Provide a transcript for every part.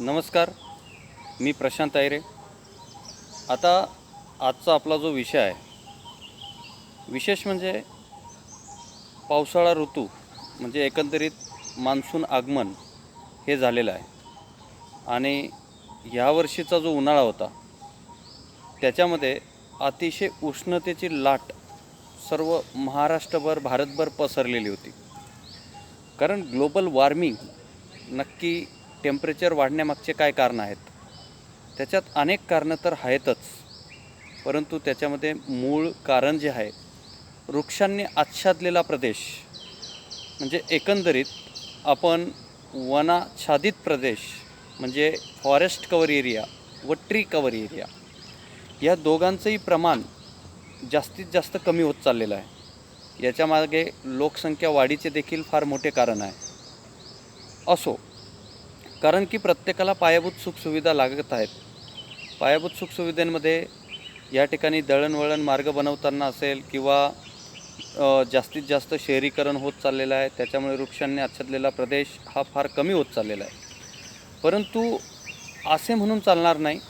नमस्कार मी प्रशांत आयरे आता आजचा आपला जो विषय आहे विशेष म्हणजे पावसाळा ऋतू म्हणजे एकंदरीत मान्सून आगमन हे झालेलं आहे. आणि ह्यावर्षीचा जो उन्हाळा होता त्याच्यामध्ये अतिशय उष्णतेची लाट सर्व महाराष्ट्रभर भारतभर पसरलेली होती. कारण ग्लोबल वॉर्मिंग नक्की टेम्परेचर वाढण्यामागचे काय कारणं आहेत? त्याच्यात अनेक कारणं तर आहेतच. परंतु त्याच्यामध्ये मूळ कारण जे आहे वृक्षांनी आच्छादलेला प्रदेश. म्हणजे एकंदरीत आपण वनाच्छादित प्रदेश म्हणजे फॉरेस्ट कवर एरिया व ट्री कवर एरिया या दोघांचंही प्रमाण जास्तीत जास्त कमी होत चाललेलं आहे. याच्यामागे लोकसंख्या वाढीचे देखील फार मोठे कारण आहे. असो कारण की प्रत्येकाला पायाभूत सुखसुविधा लागत आहेत. पायाभूत सुखसुविधांमध्ये या ठिकाणी दळणवळण मार्ग बनवताना असेल किंवा जास्तीत जास्त शहरीकरण होत चाललेलं आहे त्याच्यामुळे वृक्षांनी आच्छादलेला प्रदेश हा फार कमी होत चाललेला आहे. परंतु असे म्हणून चालणार नाही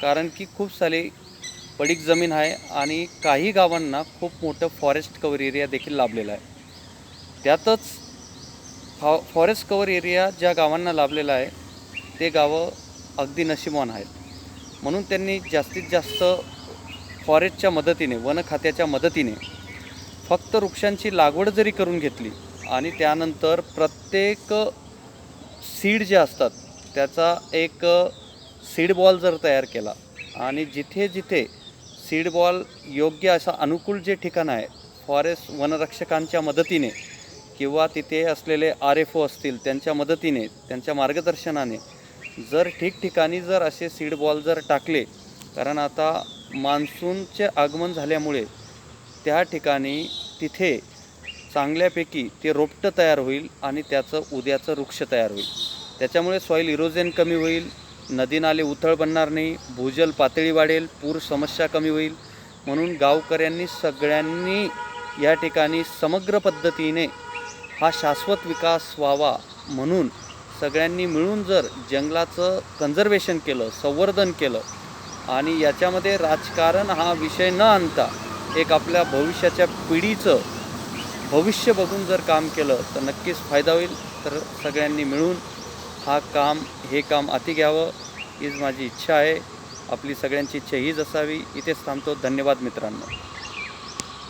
कारण की खूप सारी पडीक जमीन आहे आणि काही गावांना खूप मोठं फॉरेस्ट कवर एरिया देखील लाभलेला आहे. त्यातच फॉ फॉरेस्ट कवर एरिया ज्या गावांना लाभलेला आहे ते गावं अगदी नशिबवान आहेत. म्हणून त्यांनी जास्तीत जास्त फॉरेस्टच्या मदतीने वन खात्याच्या मदतीने फक्त वृक्षांची लागवड जरी करून घेतली आणि त्यानंतर प्रत्येक सीड जे असतात त्याचा एक सीड बॉल जर तयार केला आणि जिथे जिथे सीड बॉल योग्य असा अनुकूल जे ठिकाण आहे फॉरेस्ट वनरक्षकांच्या मदतीने किंवा तिथे असलेले आर एफ ओ असतील त्यांच्या मदतीने त्यांच्या मार्गदर्शनाने जर ठिकठिकाणी जर असे सीड बॉल जर टाकले कारण आता मान्सूनचे आगमन झाल्यामुळे त्या ठिकाणी तिथे चांगल्यापैकी ते रोपटं तयार होईल आणि त्याचं उद्याचं वृक्ष तयार होईल. त्याच्यामुळे सॉईल इरोजन कमी होईल नदी नाले उथळ बनणार नाही भूजल पातळी वाढेल पूर समस्या कमी होईल. म्हणून गावकऱ्यांनी सगळ्यांनी या ठिकाणी समग्र पद्धतीने हा शाश्वत विकास व्हावा म्हणून सगळ्यांनी मिळून जर जंगलाचं कन्झर्वेशन केलं संवर्धन केलं आणि याच्यामध्ये राजकारण हा विषय न आणता एक आपल्या भविष्याच्या पिढीचं भविष्य बघून जर काम केलं तर नक्कीच फायदा होईल. तर सगळ्यांनी मिळून हा काम हे काम अति घ्यावं हीच माझी इच्छा आहे. आपली सगळ्यांची इच्छा हीच असावी. इथेच थांबतो. धन्यवाद मित्रांनो.